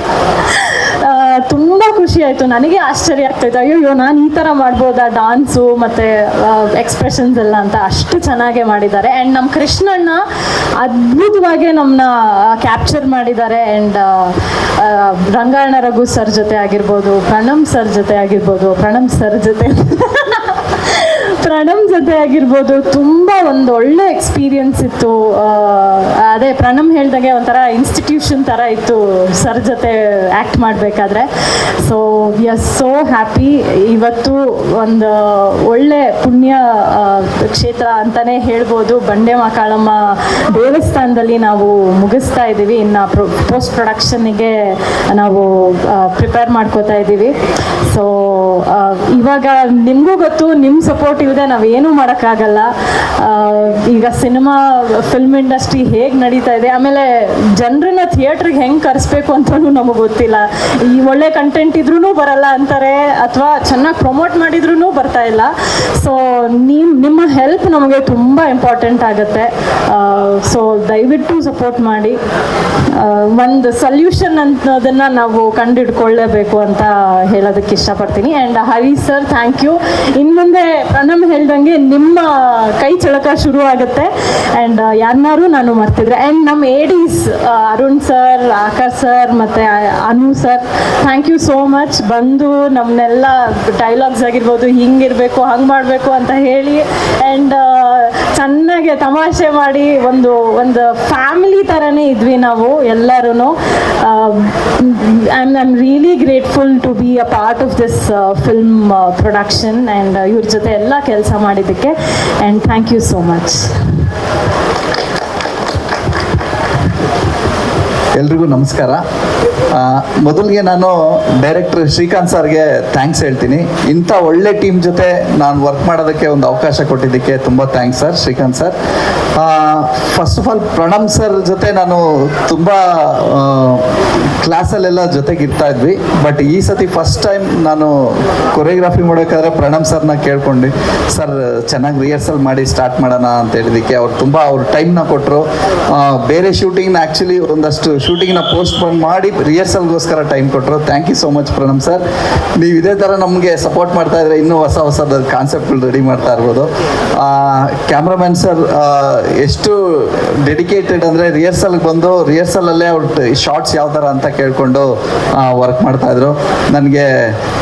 ತುಂಬ ಖುಷಿ ಆಯಿತು. ನನಗೆ ಆಶ್ಚರ್ಯ ಆಗ್ತಾಯಿತ್ತು ಅಯ್ಯೋ ನಾನು ಈ ಥರ ಮಾಡ್ಬೋದಾ ಡಾನ್ಸು ಮತ್ತು ಎಕ್ಸ್ಪ್ರೆಷನ್ಸ್ ಎಲ್ಲ ಅಂತ ಅಷ್ಟು ಚೆನ್ನಾಗೆ ಮಾಡಿದ್ದಾರೆ. ಆ್ಯಂಡ್ ನಮ್ಮ ಕೃಷ್ಣಣ್ಣ ಅದ್ಭುತವಾಗಿ ನಮ್ಮನ್ನ ಕ್ಯಾಪ್ಚರ್ ಮಾಡಿದ್ದಾರೆ. ಆ್ಯಂಡ್ ರಂಗಾಯಣ ರಘು ಸರ್ ಜೊತೆ ಆಗಿರ್ಬೋದು, ಪ್ರಣಮ್ ಸರ್ ಜೊತೆ ಆಗಿರ್ಬೋದು, ಪ್ರಣಮ್ ಸರ್ ಜೊತೆ ಪ್ರಣಮ್ ಜೊತೆ ಆಗಿರ್ಬೋದು, ತುಂಬ ಒಂದು ಒಳ್ಳೆ ಎಕ್ಸ್ಪೀರಿಯನ್ಸ್ ಇತ್ತು. ಅದೇ ಪ್ರಣಮ್ ಹೇಳ್ದಂಗೆ ಒಂಥರ ಇನ್ಸ್ಟಿಟ್ಯೂಷನ್ ಥರ ಇತ್ತು ಸರ್ ಜೊತೆ ಆ್ಯಕ್ಟ್ ಮಾಡಬೇಕಾದ್ರೆ. So we are so happy ಇವತ್ತು ಒಂದು ಒಳ್ಳೆ ಪುಣ್ಯ ಕ್ಷೇತ್ರ ಅಂತಲೇ ಹೇಳ್ಬೋದು. ಬಂಡೆ ಮಾಕಾಳಮ್ಮ ದೇವಸ್ಥಾನದಲ್ಲಿ ನಾವು ಮುಗಿಸ್ತಾ ಇದ್ದೀವಿ. ಇನ್ನು ಪ್ರೊ ಪೋಸ್ಟ್ ಪ್ರೊಡಕ್ಷನ್ನಿಗೆ ನಾವು ಪ್ರಿಪೇರ್ ಮಾಡ್ಕೋತಾ ಇದ್ದೀವಿ. ಸೊ ಇವಾಗ ನಿಮಗೂ ಗೊತ್ತು ನಿಮ್ಮ ಸಪೋರ್ಟ್ ಇಲ್ಲದೆ ನಾವೇನು ಮಾಡೋಕ್ಕಾಗಲ್ಲ. ಈಗ ಸಿನಿಮಾ ಫಿಲ್ಮ್ ಇಂಡಸ್ಟ್ರಿ ಹೇಗೆ ನಡೀತಾ ಇದೆ, ಆಮೇಲೆ ಜನರನ್ನ ಥಿಯೇಟ್ರಿಗೆ ಹೆಂಗೆ ಕರೆಸ್ಬೇಕು ಅಂತಲೂ ನಮಗೆ ಗೊತ್ತಿಲ್ಲ. ಈ ಒಳ್ಳೆ ಕಂಟೆಂಟ್ ಇದ್ರೂ ಬರಲ್ಲ ಅಂತಾರೆ, ಅಥವಾ ಚೆನ್ನಾಗಿ ಪ್ರಮೋಟ್ ಮಾಡಿದ್ರೂ ಬರ್ತಾ ಇಲ್ಲ. ಸೊ ನಿಮ್ಮ ನಿಮ್ಮ ಹೆಲ್ಪ್ ನಮಗೆ ತುಂಬ ಇಂಪಾರ್ಟೆಂಟ್ ಆಗುತ್ತೆ. ಸೊ ದಯವಿಟ್ಟು ಸಪೋರ್ಟ್ ಮಾಡಿ. ಒಂದು ಸೊಲ್ಯೂಷನ್ ಅನ್ನೋದನ್ನು ನಾವು ಕಂಡುಹಿಡ್ಕೊಳ್ಳೇಬೇಕು ಅಂತ ಹೇಳೋದಕ್ಕೆ ಇಷ್ಟಪಡ್ತೀನಿ. And Hari sir thank you ಇನ್ನು ಮುಂದೆ ಪ್ರಣಮ್ ಹೇಳ್ದಂಗೆ ನಿಮ್ಮ ಕೈ ಚಳಕ ಶುರು ಆಗುತ್ತೆ ಆ್ಯಂಡ್ ಯಾರನ್ನಾರು ನಾನು ಮರ್ತಿದ್ರೆ. ಆ್ಯಂಡ್ ನಮ್ಮ ADs Arun sir Aakar sir ಮತ್ತು Anu sir thank you so much ಬಂದು ನಮ್ಮನ್ನೆಲ್ಲ ಡೈಲಾಗ್ಸ್ ಆಗಿರ್ಬೋದು, ಹಿಂಗಿರಬೇಕು, ಹಂಗೆ ಮಾಡಬೇಕು ಅಂತ ಹೇಳಿ. ಆ್ಯಂಡ್ ಚೆನ್ನಾಗಿ ತಮಾಷೆ ಮಾಡಿ ಒಂದು ಒಂದು ಫ್ಯಾಮಿಲಿ ಥರನೇ ಇದ್ವಿ ನಾವು ಎಲ್ಲರೂ I am I am really grateful to be a part of this film production and ಇವ್ರ ಜೊತೆ ಎಲ್ಲ ಕೆಲಸ ಮಾಡಿದ್ದಕ್ಕೆ and thank you so much ಎಲ್ರಿಗೂ ನಮಸ್ಕಾರ. ಮೊದಲಿಗೆ ನಾನು ಡೈರೆಕ್ಟರ್ ಶ್ರೀಕಾಂತ್ ಸರ್ಗೆ ಥ್ಯಾಂಕ್ಸ್ ಹೇಳ್ತೀನಿ. ಇಂಥ ಒಳ್ಳೆ ಟೀಮ್ ಜೊತೆ ನಾನು ವರ್ಕ್ ಮಾಡೋದಕ್ಕೆ ಒಂದು ಅವಕಾಶ ಕೊಟ್ಟಿದ್ದಕ್ಕೆ ತುಂಬ thanks sir Srikanth sir first of all Pranam sir ಜೊತೆ ನಾನು ತುಂಬ ಕ್ಲಾಸಲ್ಲೆಲ್ಲ ಜೊತೆಗೆ ಇರ್ತಾ ಇದ್ವಿ. ಬಟ್ ಈ ಸತಿ ಫಸ್ಟ್ ಟೈಮ್ ನಾನು ಕೊರಿಯೋಗ್ರಾಫಿ ಮಾಡಬೇಕಾದ್ರೆ ಪ್ರಣಮ್ ಸರ್ನ ಕೇಳ್ಕೊಂಡು. ಸರ್ ಚೆನ್ನಾಗಿ ರಿಹರ್ಸಲ್ ಮಾಡಿ ಸ್ಟಾರ್ಟ್ ಮಾಡೋಣ ಅಂತ ಹೇಳಿದ್ದಕ್ಕೆ ಅವ್ರು ತುಂಬ, ಅವ್ರ ಟೈಮ್ನ ಕೊಟ್ಟರು ಬೇರೆ ಶೂಟಿಂಗ್ನ ಆ್ಯಕ್ಚುಲಿ ಒಂದಷ್ಟು ಶೂಟಿಂಗ್ನ ಪೋಸ್ಟ್ಪೋನ್ ಮಾಡಿ ರಿಹರ್ಸಲ್ಗೋಸ್ಕರ ಟೈಮ್ ಕೊಟ್ಟರು thank you so much Pranam sir ನೀವು ಇದೇ ಥರ ನಮಗೆ ಸಪೋರ್ಟ್ ಮಾಡ್ತಾ ಇದ್ರೆ ಇನ್ನೂ ಹೊಸ ಹೊಸದ ಕಾನ್ಸೆಪ್ಟ್ಗಳು ರೆಡಿ ಮಾಡ್ತಾ ಇರ್ಬೋದು. ಕ್ಯಾಮ್ರಾಮ್ಯಾನ್ ಸರ್ ಎಷ್ಟು ಡೆಡಿಕೇಟೆಡ್ ಅಂದರೆ ರಿಹರ್ಸಲ್ಗೆ ಬಂದು ರಿಹರ್ಸಲಲ್ಲೇ ಅವ್ರ ಶಾರ್ಟ್ಸ್ ಯಾವ ಥರ ಅಂತ ಕೇಳಿಕೊಂಡು ವರ್ಕ್ ಮಾಡ್ತಾಯಿದ್ರು ನನಗೆ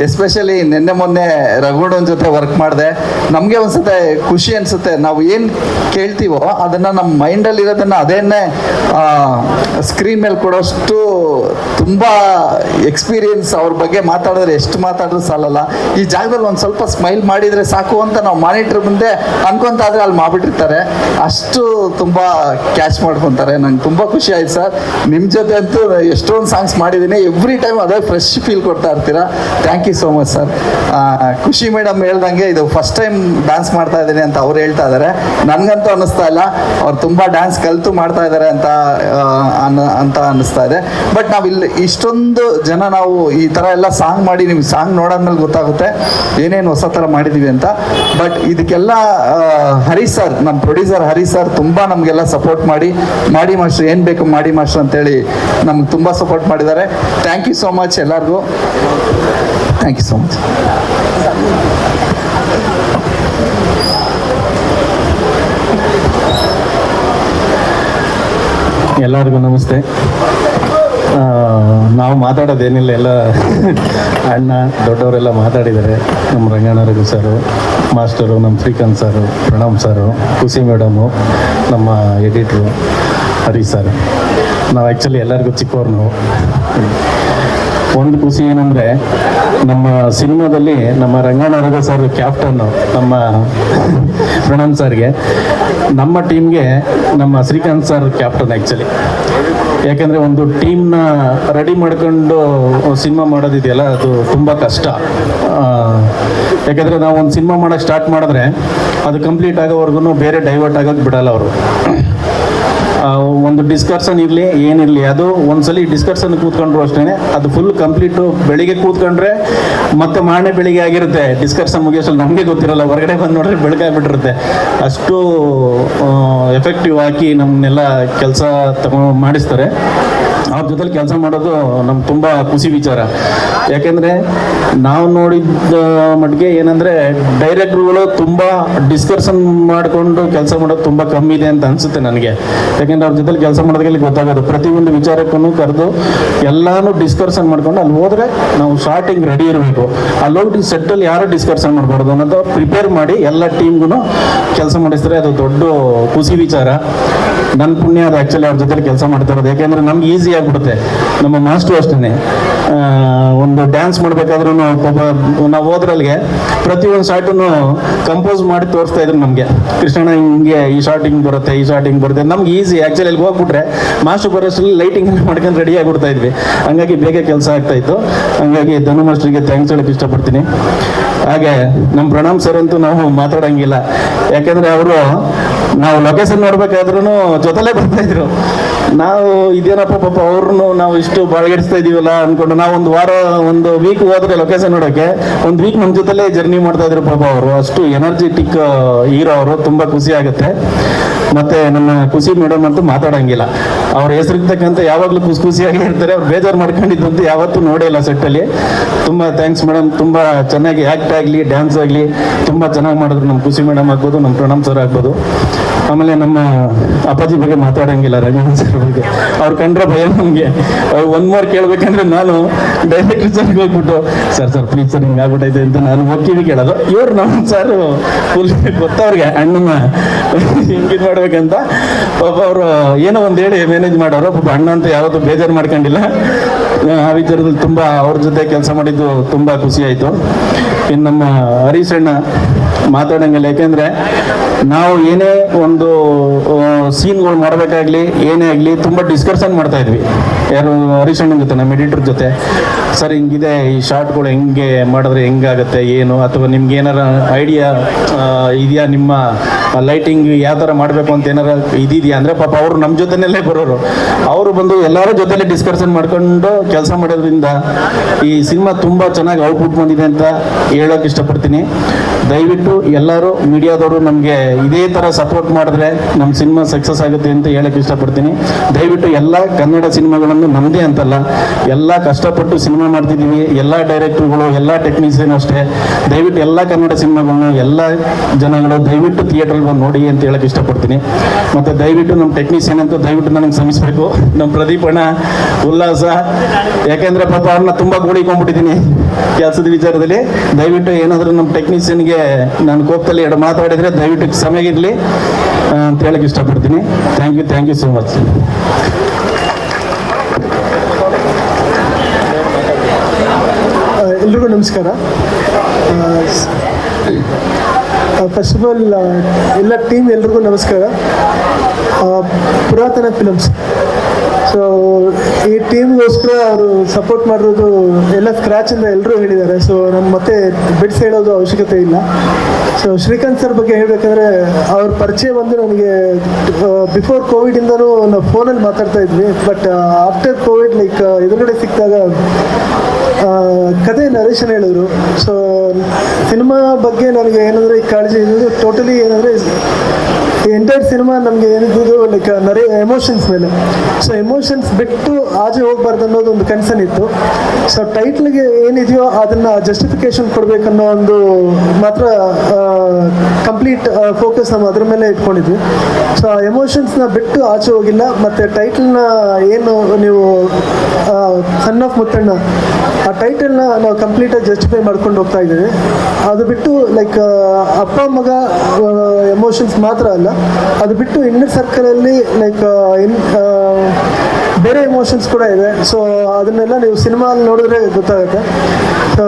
ಎಸ್ಪೆಷಲಿ ನಿನ್ನೆ ಮೊನ್ನೆ ರಘುಡನ್ ಜೊತೆ ವರ್ಕ್ ಮಾಡಿದೆ. ನಮಗೆ ಒಂದ್ಸತೆ ಖುಷಿ ಅನಿಸುತ್ತೆ. ನಾವು ಏನು ಕೇಳ್ತೀವೋ ಅದನ್ನು ನಮ್ಮ ಮೈಂಡಲ್ಲಿ ಇರೋದನ್ನು ಅದೇನೇ ಸ್ಕ್ರೀನ್ ಮೇಲೆ ಕೊಡೋಷ್ಟು ತುಂಬ ಎಕ್ಸ್ಪೀರಿಯನ್ಸ್ ಅವ್ರ ಬಗ್ಗೆ ಮಾತಾಡಿದ್ರೆ ಎಷ್ಟು ಮಾತಾಡಿದ್ರು ಸಾಲಲ್ಲ. ಈ ಜಾಗದಲ್ಲಿ ಒಂದು ಸ್ವಲ್ಪ ಸ್ಮೈಲ್ ಮಾಡಿದರೆ ಸಾಕು ಅಂತ ನಾವು ಮಾನಿಟ್ರ್ ಮುಂದೆ ಅನ್ಕೊಂತ ಆದ್ರೆ ಅಲ್ಲಿ ಮಾಡ್ಬಿಟ್ಟಿರ್ತಾರೆ. ಅಷ್ಟು ತುಂಬ ಕ್ಯಾಚ್ ಮಾಡ್ಕೊತಾರೆ. ನಂಗೆ ತುಂಬ ಖುಷಿ ಆಯ್ತು ಸರ್. ನಿಮ್ಮ ಜೊತೆ ಅಂತೂ ಎಷ್ಟೊಂದು ಸಾಂಗ್ಸ್ ಮಾಡಿದ್ದೀನಿ ಎವ್ರಿ ಟೈಮ್ ಅದೇ ಫ್ರೆಶ್ ಫೀಲ್ ಕೊಡ್ತಾ ಇರ್ತೀರಾ. Thank you so much sir Khushi madam ಹೇಳ್ದಂಗೆ ಇದು ಫಸ್ಟ್ ಟೈಮ್ ಡ್ಯಾನ್ಸ್ ಮಾಡ್ತಾ ಇದ್ದೀನಿ ಅಂತ ಅವ್ರು ಹೇಳ್ತಾ ಇದ್ದಾರೆ ನನಗಂತೂ ಅನ್ನಿಸ್ತಾ ಇಲ್ಲ. ಅವ್ರು ತುಂಬ ಡ್ಯಾನ್ಸ್ ಕಲಿತು ಮಾಡ್ತಾ ಇದ್ದಾರೆ ಅಂತ ಅಂತ ಅನ್ನಿಸ್ತಾ ಇದೆ. ಬಟ್ ನಾವು ಇಲ್ಲಿ ಇಷ್ಟೊಂದು ಜನ ನಾವು ಈ ಥರ ಎಲ್ಲ ಸಾಂಗ್ ಮಾಡಿ ನಿಮ್ಗೆ ಸಾಂಗ್ ನೋಡಾದ್ಮೇಲೆ ಗೊತ್ತಾಗುತ್ತೆ ಏನೇನು ಹೊಸ ಥರ ಮಾಡಿದ್ದೀವಿ ಅಂತ. ಬಟ್ ಇದಕ್ಕೆಲ್ಲ ಹರಿ ಸರ್ ನಮ್ಮ ಪ್ರೊಡ್ಯೂಸರ್ ಹರಿ ಸರ್ ತುಂಬ ನಮಗೆಲ್ಲ ಸಪೋರ್ಟ್ ಮಾಡಿ ಮಾಡಿ ಮಾಸ್ಟರ್, ಏನು ಬೇಕು ಮಾಡಿ ಮಾಸ್ಟರ್ ಅಂತೇಳಿ ನಮ್ಗೆ ತುಂಬ ಸಪೋರ್ಟ್ ಮಾಡಿದ್ದಾರೆ. ಥ್ಯಾಂಕ್ ಯು ಸೋ ಮಚ್ ಎಲ್ಲರಿಗೂ. ಥ್ಯಾಂಕ್ ಯು ಸೋ ಮಚ್ ಎಲ್ಲರಿಗೂ ನಮಸ್ತೆ. ನಾವು ಮಾತಾಡೋದೇನಿಲ್ಲ, ಎಲ್ಲ ಅಣ್ಣ ದೊಡ್ಡವರೆಲ್ಲ ಮಾತಾಡಿದ್ದಾರೆ. ನಮ್ಮ ರಂಗಣ್ಣ ಸರು, ಮಾಸ್ಟರು ನಮ್ಮ ಶ್ರೀಕಾಂತ್ ಸರು ಪ್ರಣಾಮ್ ಸರು, ಖುಷಿ ಮೇಡಮು, ನಮ್ಮ ಎಡಿಟ್ರು ಹರಿ ಸರ್. ನಾವು ಆ್ಯಕ್ಚುಲಿ ಎಲ್ಲರಿಗೂ ಚಿಕ್ಕವ್ರು ನಾವು. ಒಂದು ಖುಷಿ ಏನಂದರೆ, ನಮ್ಮ ಸಿನಿಮಾದಲ್ಲಿ ನಮ್ಮ ರಂಗಣ್ಣ ಸರ್ ಕ್ಯಾಪ್ಟನ್ನು ನಮ್ಮ ಪ್ರಣಾಮ್ ಸರ್ಗೆ. ನಮ್ಮ ಟೀಮ್ಗೆ ನಮ್ಮ ಶ್ರೀಕಾಂತ್ ಸರ್ ಕ್ಯಾಪ್ಟನ್ ಆ್ಯಕ್ಚುಲಿ ಯಾಕೆಂದರೆ ಒಂದು ಟೀಮ್ನ ರೆಡಿ ಮಾಡ್ಕೊಂಡು ಸಿನಿಮಾ ಮಾಡೋದಿದೆಯಲ್ಲ, ಅದು ತುಂಬ ಕಷ್ಟ. ಯಾಕೆಂದರೆ ನಾವು ಒಂದು ಸಿನಿಮಾ ಮಾಡೋಕ್ಕೆ ಸ್ಟಾರ್ಟ್ ಮಾಡಿದ್ರೆ ಅದು ಕಂಪ್ಲೀಟ್ ಆಗೋವರೆಗೂ ಬೇರೆ ಡೈವರ್ಟ್ ಆಗೋಕ್ಕೆ ಬಿಡಲ್ಲ ಅವರು. ಒಂದು ಡಿಸ್ಕರ್ಷನ್ ಇರಲಿ, ಏನಿರಲಿ, ಅದು ಒಂದ್ಸಲಿ ಡಿಸ್ಕರ್ಷನ್ ಕೂತ್ಕೊಂಡ್ರು ಅಷ್ಟೇ ಅದು ಫುಲ್ ಕಂಪ್ಲೀಟು ಬೆಳಿಗ್ಗೆ ಕೂತ್ಕೊಂಡ್ರೆ ಮತ್ತೆ ಮಾರನೇ ಬೆಳಿಗ್ಗೆ ಆಗಿರುತ್ತೆ. ಡಿಸ್ಕರ್ಷನ್ ಮುಗಿಯೋಷ್ಟು ನಮಗೆ ಗೊತ್ತಿರಲ್ಲ, ಹೊರಗಡೆ ಬಂದು ನೋಡ್ರೆ ಬೆಳಗ್ಗೆ ಆಗ್ಬಿಟ್ಟಿರುತ್ತೆ ಅಷ್ಟು ಎಫೆಕ್ಟಿವ್ ಆಗಿ ನಮ್ಮನ್ನೆಲ್ಲ ಕೆಲಸ ತಗೊಂಡು ಮಾಡಿಸ್ತಾರೆ. ಅವ್ರ ಜೊತೆಲಿ ಕೆಲಸ ಮಾಡೋದು ನಮ್ಗೆ ತುಂಬ ಖುಷಿ ವಿಚಾರ. ಯಾಕೆಂದರೆ ನಾವು ನೋಡಿದ ಮಟ್ಟಿಗೆ ಏನಂದರೆ ಡೈರೆಕ್ಟ್ರುಗಳು ತುಂಬ ಡಿಸ್ಕರ್ಷನ್ ಮಾಡಿಕೊಂಡು ಕೆಲಸ ಮಾಡೋದು ತುಂಬ ಕಮ್ಮಿ ಇದೆ ಅಂತ ಅನಿಸುತ್ತೆ ನನಗೆ. ಯಾಕೆಂದ್ರೆ ಅವ್ರ ಜೊತೆಲಿ ಕೆಲಸ ಮಾಡೋದಕ್ಕೆ ಗೊತ್ತಾಗೋದು. ಪ್ರತಿಯೊಂದು ವಿಚಾರಕ್ಕೂ ಕರೆದು ಎಲ್ಲಾನು ಡಿಸ್ಕರ್ಷನ್ ಮಾಡ್ಕೊಂಡು ಅಲ್ಲಿ ಹೋದ್ರೆ ನಾವು ಸ್ಟಾರ್ಟಿಂಗ್ ರೆಡಿ ಇರಬೇಕು. ಅಲ್ಲಿ ಹೋಗಿ ಸೆಟ್ಟಲ್ಲಿ ಯಾರು ಡಿಸ್ಕರ್ಷನ್ ಮಾಡಬಾರ್ದು ಅನ್ನೋದು ಪ್ರಿಪೇರ್ ಮಾಡಿ ಎಲ್ಲ ಟೀಮ್ಗೂ ಕೆಲಸ ಮಾಡಿಸಿದ್ರೆ ಅದು ದೊಡ್ಡ ಖುಷಿ ವಿಚಾರ. ನನ್ನ ಪುಣ್ಯ ಅದು ಆ್ಯಕ್ಚುಲಿ ಅವ್ರ ಜೊತೆ ಕೆಲಸ ಮಾಡ್ತಾ ಇರೋದು. ಯಾಕೆಂದ್ರೆ ನಮ್ಗೆ ಈಸಿ ಆಗಿಬಿಡುತ್ತೆ ನಮ್ಮ ಮಾಸ್ಟರ್ ಅಷ್ಟೇ ಒಂದು ಡ್ಯಾನ್ಸ್ ಮಾಡಬೇಕಾದ್ರೂ ನಾವು ಹೋದ್ರಲ್ಲಿಗೆ ಒಂದು ಶಾರ್ಟನ್ನು ಕಂಪೋಸ್ ಮಾಡಿ ತೋರಿಸ್ತಾ ಇದ್ರು ನಮಗೆ. ಕೃಷ್ಣ ಹಿಂಗೆ ಈ ಶಾರ್ಟ್ ಹಿಂಗೆ ಬರುತ್ತೆ, ಈ ಶಾರ್ಟ್ ಹಿಂಗೆ ಬರುತ್ತೆ. ನಮ್ಗೆ ಈಸಿ ಆ್ಯಕ್ಚುಲಿ ಅಲ್ಲಿ ಹೋಗ್ಬಿಟ್ರೆ ಮಾಸ್ಟರ್ ಬರೋಷ್ಟರಲ್ಲಿ ಲೈಟಿಂಗ್ ಮಾಡ್ಕೊಂಡು ರೆಡಿ ಆಗಿಬಿಡ್ತಾ ಇದ್ವಿ. ಹಂಗಾಗಿ ಬೇಗ ಕೆಲಸ ಆಗ್ತಾ ಇತ್ತು. ಹಂಗಾಗಿ ಧನು ಮಾಸ್ಟರ್ಗೆ ಥ್ಯಾಂಕ್ಸ್ ಹೇಳಕ್ಕೆ ಇಷ್ಟಪಡ್ತೀನಿ. ಹಾಗೆ ನಮ್ಮ ಪ್ರಣಾಮ್ ಸರ್ ಅಂತೂ ನಾವು ಮಾತಾಡಂಗಿಲ್ಲ. ಯಾಕಂದ್ರೆ ಅವರು ನಾವು ಲೊಕೇಶನ್ ನೋಡ್ಬೇಕಾದ್ರೂ ಜೊತೆಲೇ ಬರ್ತಾ ಇದ್ರು. ನಾವು ಇದೇನಪ್ಪ ಪಾಪ ಅವ್ರನ್ನು ನಾವು ಇಷ್ಟು ಬಾಳ್ಗೆಡಿಸ್ತಾ ಇದೀವಲ್ಲ ಅನ್ಕೊಂಡು ನಾವು ಒಂದು ವಾರ, ಒಂದು ವೀಕ್ ಹೋದ್ರೆ ಲೊಕೇಶನ್ ನೋಡೋಕೆ ಒಂದು ವೀಕ್ ನಮ್ಮ ಜೊತೆಲೇ ಜರ್ನಿ ಮಾಡ್ತಾ ಇದ್ರು ಪಾಪ ಅವರು. ಅಷ್ಟು ಎನರ್ಜೆಟಿಕ್ ಹೀರೋ ಅವರು. ತುಂಬಾ ಖುಷಿ ಆಗುತ್ತೆ. ಮತ್ತೆ ನನ್ನ ಖುಷಿ ಮೇಡಮ್ ಅಂತೂ ಮಾತಾಡಂಗಿಲ್ಲ. ಅವ್ರ ಹೆಸರಿರ್ತಕ್ಕಂಥ ಯಾವಾಗಲೂ ಖುಷಿ ಖುಷಿಯಾಗಿ ಇರ್ತಾರೆ. ಅವ್ರು ಬೇಜಾರು ಮಾಡ್ಕೊಂಡಿದ್ದಂತ ಯಾವತ್ತೂ ನೋಡೇ ಇಲ್ಲ ಸೆಟ್ಟಲ್ಲಿ ತುಂಬ ಥ್ಯಾಂಕ್ಸ್ ಮೇಡಮ್ ತುಂಬ ಚೆನ್ನಾಗಿ ಆ್ಯಕ್ಟ್ ಆಗಲಿ ಡ್ಯಾನ್ಸ್ ಆಗಲಿ, ತುಂಬ ಚೆನ್ನಾಗಿ ಮಾಡಿದ್ರು. ನಮ್ಮ ಖುಷಿ ಮೇಡಮ್ ಆಗ್ಬೋದು ನಮ್ಮ ಪ್ರಣಾಮ್ ಸರ್ ಆಗ್ಬೋದು. ಆಮೇಲೆ ನಮ್ಮ ಅಪ್ಪಾಜಿ ಬಗ್ಗೆ ಮಾತಾಡಂಗಿಲ್ಲ ರಂಗನಾಥ್ ಸರ್ ಬಗ್ಗೆ. ಅವ್ರು ಕಂಡ್ರೆ ಭಯ ನಮಗೆ. ಒಂದ್ ಮೋರ್ ಕೇಳ್ಬೇಕಂದ್ರೆ ನಾನು ಡೈರೆಕ್ಟರ್ ಸರ್ ಹೋಗ್ಬಿಟ್ಟು ಸರ್ ಸರ್ ಪ್ಲೀಸ್ ಸರ್ ಹಿಂಗೆ ಆಗ್ಬಿಟ್ಟೈತೆ ಅಂತ ನಾನು ಹೋಗ್ತೀವಿ ಕೇಳೋದು. ಇವ್ರು ನಮ್ಮ ಸರ್ ಫುಲ್ ಗೊತ್ತವ್ರಿಗೆ ಅಣ್ಣನ ಹಿಂಗಿದ್ ಮಾಡ್ಬೇಕಂತ. ಪಾಪ ಅವರು ಏನೋ ಒಂದ್ ಹೇಳಿ ಮ್ಯಾನೇಜ್ ಮಾಡೋರು. ಪಾಪ ಅಣ್ಣ ಅಂತ ಯಾವತ್ತೂ ಬೇಜಾರು ಮಾಡ್ಕೊಂಡಿಲ್ಲ. ಆ ವಿಚಾರದಲ್ಲಿ ತುಂಬಾ ಅವ್ರ ಜೊತೆ ಕೆಲಸ ಮಾಡಿದ್ದು ತುಂಬಾ ಖುಷಿ ಆಯ್ತು. ಇನ್ನು ನಮ್ಮ ಹರೀಶ್ ಅಣ್ಣ ಮಾತಾಡಂಗಿಲ್ಲ. ಯಾಕೆಂದ್ರೆ ನಾವು ಏನೇ ಒಂದು ಸೀನ್ಗಳು ಮಾಡಬೇಕಾಗ್ಲಿ, ಏನೇ ಆಗಲಿ, ತುಂಬ ಡಿಸ್ಕಷನ್ ಮಾಡ್ತಾ ಇದ್ವಿ. ಯಾರು, ಹರೀಶ್ ಅಣ್ಣನ ಜೊತೆ, ನಮ್ಮ ಎಡಿಟರ್ ಜೊತೆ. ಸರ್, ಹಿಂಗಿದೆ, ಈ ಶಾರ್ಟ್ಗಳು ಹೆಂಗೆ ಮಾಡಿದ್ರೆ ಹೆಂಗಾಗುತ್ತೆ, ಏನು? ಅಥವಾ ನಿಮ್ಗೆ ಏನಾರ ಐಡಿಯಾ ಇದೆಯಾ ನಿಮ್ಮ ಲೈಟಿಂಗ್ ಯಾವ ಥರ ಮಾಡಬೇಕು ಅಂತ ಏನಾರ ಇದೆಯಾ ಅಂದರೆ ಪಾಪ ಅವರು ನಮ್ಮ ಜೊತೆನಲ್ಲೇ ಬರೋರು. ಅವರು ಬಂದು ಎಲ್ಲರ ಜೊತೆಲೇ ಡಿಸ್ಕಷನ್ ಮಾಡ್ಕೊಂಡು ಕೆಲಸ ಮಾಡೋದ್ರಿಂದ ಈ ಸಿನಿಮಾ ತುಂಬ ಚೆನ್ನಾಗಿ ಔಟ್ಪುಟ್ ಬಂದಿದೆ ಅಂತ ಹೇಳೋಕೆ ಇಷ್ಟಪಡ್ತೀನಿ. ದಯವಿಟ್ಟು ಎಲ್ಲರೂ ಮೀಡಿಯಾದವರು ನಮಗೆ ಇದೇ ಥರ ಸಪೋರ್ಟ್ ಮಾಡಿದ್ರೆ ನಮ್ಮ ಸಿನಿಮಾ ಸಕ್ಸಸ್ ಆಗುತ್ತೆ ಅಂತ ಹೇಳಕ್ಕೆ ಇಷ್ಟಪಡ್ತೀನಿ. ದಯವಿಟ್ಟು ಎಲ್ಲ ಕನ್ನಡ ಸಿನಿಮಾಗಳನ್ನು ನಮ್ಮದೇ ಅಂತಲ್ಲ, ಎಲ್ಲ ಕಷ್ಟಪಟ್ಟು ಸಿನಿಮಾ ಮಾಡ್ತಿದ್ದೀವಿ ಎಲ್ಲ ಡೈರೆಕ್ಟರ್ಗಳು ಎಲ್ಲ ಟೆಕ್ನಿಷಿಯನ್ ಅಷ್ಟೇ. ದಯವಿಟ್ಟು ಎಲ್ಲ ಕನ್ನಡ ಸಿನಿಮಾಗಳನ್ನು ಎಲ್ಲ ಜನಗಳು ದಯವಿಟ್ಟು ಥಿಯೇಟ್ರಿಗೆ ಬಂದು ನೋಡಿ ಅಂತ ಹೇಳಕ್ಕೆ ಇಷ್ಟಪಡ್ತೀನಿ. ಮತ್ತು ದಯವಿಟ್ಟು ನಮ್ಮ ಟೆಕ್ನಿಷಿಯನ್ ಅಂತ ದಯವಿಟ್ಟು ನನಗೆ ಶ್ರಮಿಸಬೇಕು. ನಮ್ಮ ಪ್ರದೀಪಣ್ಣ ಉಲ್ಲಾಸ. ಯಾಕೆಂದರೆ ಪಾಪ ಅವ್ರನ್ನ ತುಂಬ ಕೂಡಿಕೊಂಡ್ಬಿಟ್ಟಿದ್ದೀನಿ ಕೆಲಸದ ವಿಚಾರದಲ್ಲಿ ದಯವಿಟ್ಟು ಏನಾದರೂ ನಮ್ಮ ಟೆಕ್ನಿಷಿಯನ್ಗೆ ನಾನು ಕೋಪದಲ್ಲಿ ಎರಡು ಮಾತಾಡಿದರೆ ದಯವಿಟ್ಟು ಇರಲಿ ಅಂತ ಹೇಳಕ್ಕೆ ಇಷ್ಟಪಡ್ತೀನಿ. Thank you thank you so much ಎಲ್ರಿಗೂ ನಮಸ್ಕಾರ. ಫಸ್ಟ್ ಆಫ್ ಆಲ್ ಎಲ್ಲ ಟೀಮ್ ಎಲ್ರಿಗೂ ನಮಸ್ಕಾರ. ಪುರಾತನ ಫಿಲಮ್ಸ್ ಸೊ ಈ ಟೀಮ್ಗೋಸ್ಕರ ಅವರು ಸಪೋರ್ಟ್ ಮಾಡಿರೋದು ಎಲ್ಲ ಸ್ಕ್ರ್ಯಾಚಿಂದ ಎಲ್ಲರೂ ಹೇಳಿದ್ದಾರೆ. ಸೊ ನಾನು ಮತ್ತೆ ಬಿಡ್ಸ್ ಹೇಳೋದು ಅವಶ್ಯಕತೆ ಇಲ್ಲ. ಸೊ ಶ್ರೀಕಾಂತ್ ಸರ್ ಬಗ್ಗೆ ಹೇಳಬೇಕಂದ್ರೆ ಅವ್ರ ಪರಿಚಯ ಬಂದು ನನಗೆ ಬಿಫೋರ್ ಕೋವಿಡ್ ಕೋವಿಡಿಂದನೂ ನಾವು ಫೋನಲ್ಲಿ ಮಾತಾಡ್ತಾ ಇದ್ವಿ. ಬಟ್ ಆಫ್ಟರ್ ಕೋವಿಡ್ ಲೈಕ್ ಎದುರುಗಡೆ ಸಿಕ್ಕಿದಾಗ ಕತೆ ನರೇಶನ್ ಹೇಳಿದ್ರು. ಸೊ ಸಿನಿಮಾ ಬಗ್ಗೆ ನನಗೆ ಏನಂದರೆ ಈ ಕಾಳಜಿ ಇದ್ದು ಟೋಟಲಿ ಏನಂದರೆ ಎಂಟೈರ್ ಸಿನಿಮಾ ನಮಗೆ ಏನಿದ್ದು ಲೈಕ್ ನರೇ ಎಮೋಷನ್ಸ್ ಮೇಲೆ. ಸೊ ಎಮೋಷನ್ಸ್ ಬಿಟ್ಟು ಆಚೆ ಹೋಗ್ಬಾರ್ದು ಅನ್ನೋದು ಒಂದು ಕನ್ಸರ್ನ್ ಇತ್ತು. ಸೊ ಟೈಟ್ಲ್ಗೆ ಏನಿದೆಯೋ ಅದನ್ನು ಜಸ್ಟಿಫಿಕೇಶನ್ ಕೊಡಬೇಕನ್ನೋ ಒಂದು ಮಾತ್ರ ಕಂಪ್ಲೀಟ್ ಫೋಕಸ್ ನಾವು ಅದ್ರ ಮೇಲೆ ಇಟ್ಕೊಂಡಿದ್ವಿ. ಸೊ ಆ ಎಮೋಷನ್ಸ್ನ ಬಿಟ್ಟು ಆಚೆ ಹೋಗಿಲ್ಲ. ಮತ್ತು ಟೈಟಲ್ನ ಏನು ನೀವು ಸನ್ ಆಫ್ ಮುತ್ತಣ್ಣ ಆ ಟೈಟಲ್ನ ನಾವು ಕಂಪ್ಲೀಟಾಗಿ ಜಸ್ಟಿಫೈ ಮಾಡ್ಕೊಂಡು ಹೋಗ್ತಾ ಇದ್ದೀವಿ. ಅದು ಬಿಟ್ಟು ಲೈಕ್ ಅಪ್ಪ, ಮಗ ಎಮೋಷನ್ಸ್ ಮಾತ್ರ ಅಲ್ಲ. ಅದು ಬಿಟ್ಟು ಇನ್ನರ್ ಸರ್ಕಲಲ್ಲಿ ಲೈಕ್ ಇನ್ ಬೇರೆ ಎಮೋಷನ್ಸ್ ಕೂಡ ಇದೆ. ಸೊ ಅದನ್ನೆಲ್ಲ ನೀವು ಸಿನಿಮಾ ನೋಡಿದ್ರೆ ಗೊತ್ತಾಗುತ್ತೆ. ಸೊ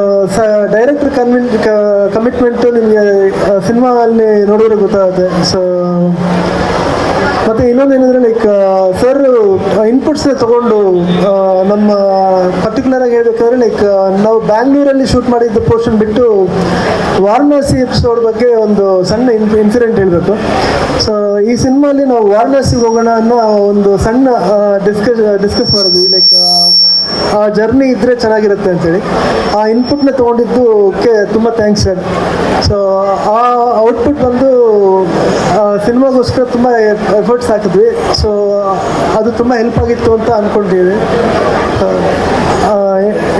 ಡೈರೆಕ್ಟರ್ ಕನ್ವಿನ್ ಕಮಿಟ್ಮೆಂಟು ನಿಮಗೆ ಸಿನಿಮಾದಲ್ಲಿ ನೋಡಿದ್ರೆ ಗೊತ್ತಾಗುತ್ತೆ. ಸೊ ಮತ್ತೆ ಇನ್ನೊಂದೇನೆಂದ್ರೆ ಲೈಕ್ ಸರ್ ಇನ್ಪುಟ್ಸ್ ತಗೊಂಡು ನಮ್ಮ ಪರ್ಟಿಕ್ಯುಲರ್ ಆಗಿ ಹೇಳ್ಬೇಕಾದ್ರೆ ಲೈಕ್ ನಾವು ಬ್ಯಾಂಗ್ಳೂರಲ್ಲಿ ಶೂಟ್ ಮಾಡಿದ್ದ ಪೋರ್ಷನ್ ಬಿಟ್ಟು ವಾರಣಾಸಿ ಎಪಿಸೋಡ್ ಬಗ್ಗೆ ಒಂದು ಸಣ್ಣ ಇನ್ಸಿಡೆಂಟ್ ಹೇಳಬೇಕು. ಸೊ ಈ ಸಿನಿಮಾಲಿ ನಾವು ವಾರಣಾಸಿಗೆ ಹೋಗೋಣ ಅನ್ನೋ ಒಂದು ಸಣ್ಣ ಡಿಸ್ಕಸ್ ಡಿಸ್ಕಸ್ ಮಾಡಿದ್ವಿ. ಲೈಕ್ ಆ ಜರ್ನಿ ಇದ್ದರೆ ಚೆನ್ನಾಗಿರುತ್ತೆ ಅಂತೇಳಿ. ಆ ಇನ್ಪುಟ್ನ ತಗೊಂಡಿದ್ದು ತುಂಬ ಥ್ಯಾಂಕ್ಸ್ ಸರ್ ಸೊ ಆ ಔಟ್ಪುಟ್ ಬಂದು ಸಿನಿಮಾಗೋಸ್ಕರ ತುಂಬ ಎಫರ್ಟ್ಸ್ ಹಾಕಿದ್ವಿ. ಸೊ ಅದು ತುಂಬ ಹೆಲ್ಪ್ ಆಗಿತ್ತು ಅಂತ ಅಂದ್ಕೊಂಡಿದ್ದೀವಿ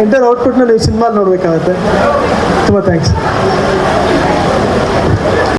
ಎಂಟರ್ ಔಟ್ಪುಟ್ನ ನೀವು ಸಿನಿಮಾ ನೋಡಬೇಕಾಗತ್ತೆ. ತುಂಬ ಥ್ಯಾಂಕ್ಸ್